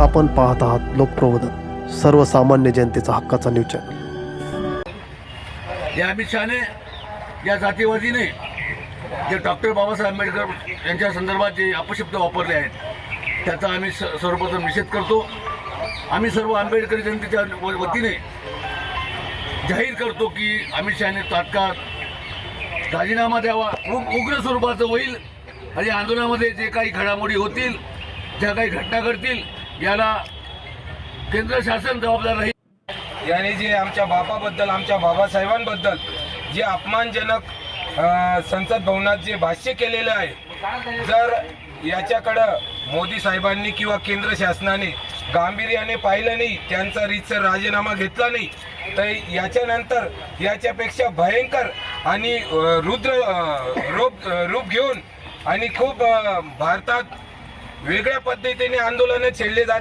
आपण पाहत आहात लोकप्रबोधन सर्वसामान्य जनतेचा हक्काचा न्यूज चॅनल. या अमित शहाने या जातीवादीने जे डॉक्टर बाबासाहेब आंबेडकर यांच्या संदर्भात जे अपशब्द वापरले आहेत त्याचा आम्ही स सर्वप्रथम निषेध करतो. आम्ही सर्व आंबेडकरी जनतेच्या वतीने जाहीर करतो की अमित शहाने तात्काळ राजीनामा द्यावा. उग्र स्वरूपाचं होईल आणि आंदोलनामध्ये जे काही घडामोडी होतील ज्या काही घटना घडतील याला केंद्र शासन जबाबदार राहील. याने जे आमच्या बापाबद्दल आमच्या बाबासाहेबांबद्दल जे अपमानजनक संसद भवनात जे भाष्य केलेलं आहे जर याच्याकडं मोदी साहेबांनी किंवा केंद्र शासनाने गांभीर्याने पाहिलं नाही त्यांचा रीतसर राजीनामा घेतला नाही तर याच्यानंतर याच्यापेक्षा भयंकर आणि रुद्र रूप रूप घेऊन आणि खूप भारतात वेगळ्या पद्धतीने आंदोलनं छेडले जात